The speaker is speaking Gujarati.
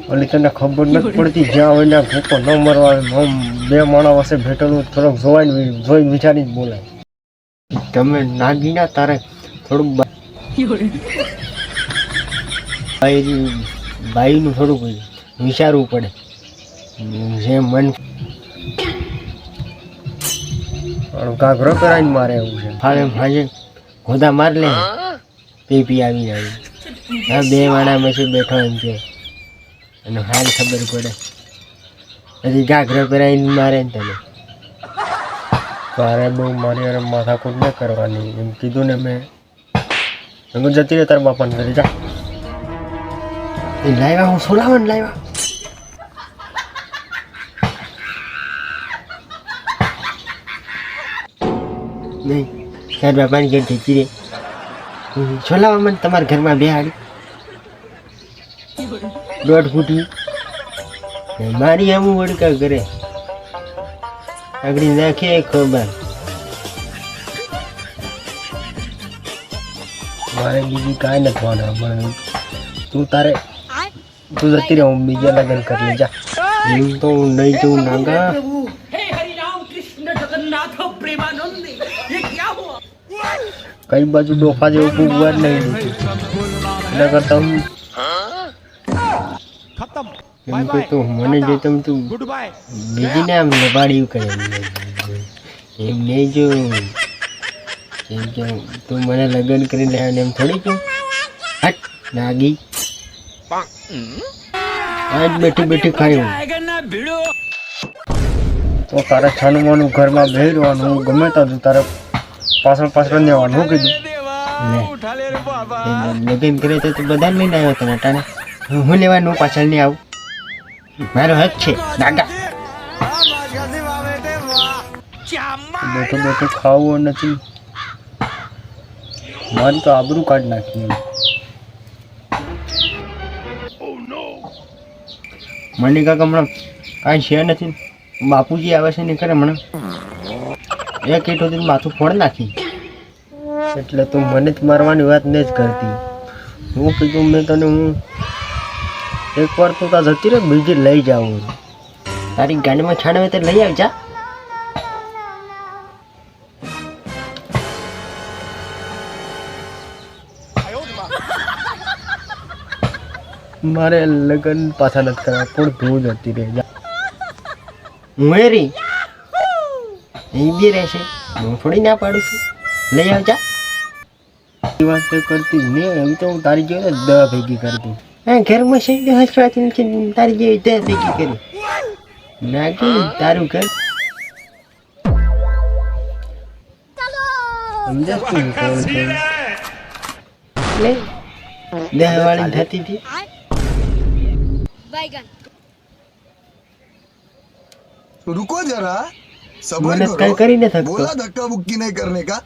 એટલે તને ખબર નથી પડતી જ્યાં હોય ને ભૂકો ન મરવા. આમ બે માણસ વચ્ચે ભેટેલું થોડોક જોવાય જોઈ વિચારી જ બોલાય. તમે નાગી ના તારે થોડુંક બાઈનું થોડુંક વિચારવું પડે. જે મન ઘાઘરો કરાવીને મારે એવું છે. ફાળે ફાજે ગોદા માર લે. પી પી આવી જાય. હા બે માણા મેસી બેઠો એમ કે અને હાલ ખબર પડે. પછી ઘાઘરો કરાવીને મારે ને તને. તારે બહુ મારી અરે માથાકૂટ ન કરવાની. એમ કીધું ને મેં. હું જતી રહે તારા બાપાને ઘરે, જા. એ લાવ્યા હું સોલાવન લાવ્યા નહીં, તાર બાપાની ઘેર જતી રે સોલાવા મને તમારા ઘરમાં બે હાડી लोट फूटी मारी हम वड़का करे अगड़ी नाखे खोबर मारे बीजी काय न थोना मन तू तारे तू जती रे हम बीजा लगन कर ले जा यूँ तो नहीं तू नंगा हे हरि राम कृष्ण जगन्नाथ प्रेमानंद ये क्या हुआ कई बाजू डोफा जे उपवार नहीं लगता हूँ એમ કે તો મને જે તમ તું બીજીને આમ લબાડ્યું કરે એમ નહીં. જો. એમ કે તું મને લગ્ન કરી લે એમ થોડી કહું હટ નાગી. આજ બેઠી બેઠી ખાયું તો તારે છાનું માનું ઘરમાં બેહી રહેવાનું હું ગમે ત્યાં તારે પાછળ પાછળ જવાનું હું કીધું. લગ્ન કરે તો બધા લઈને આવ્યો તને ટાણે. હું હું લેવાનું પાછળ નહીં આવું? મારો હક છે દાદા. બેઠો બેઠો ખાવું નથી મન તો આબરું કાઢ નાખ્યું. મને કાંક હમણાં કાંઈ છે નથી બાપુજી આવે છે ને કરે હમણાં? એક એટો માથું ફોડ નાખી. એટલે તું મને જ મારવાની વાત નહીં જ કરતી. હું કીધું મેં તને હું એકવાર તું ત્યાં જતી રહે બીજી લઈ જાઉં તારી ગાડીમાં છાડવે તે લઈ આવજા. મારે લગ્ન પાછા નથી કરવા, પણ તું જતી રહે મેરી? એ બી રહેશે. હું થોડી ના પાડું છું. લઈ આવજા. વાત કરતી મેં એમ તો હું તારી જોઈને દવા ભેગી કરતી હા ઘરમાં છે ને હસવાથી છે ને તારી જેવી દવા ભેગી કરી નાખી તારું ઘર સમજાસ તું કોણ છે લે દહ વાળી થતી હતી बैगन रुको जरा सबर મને करो કઈ કરી ન થકતો बोला धक्का बुक्की नहीं करने का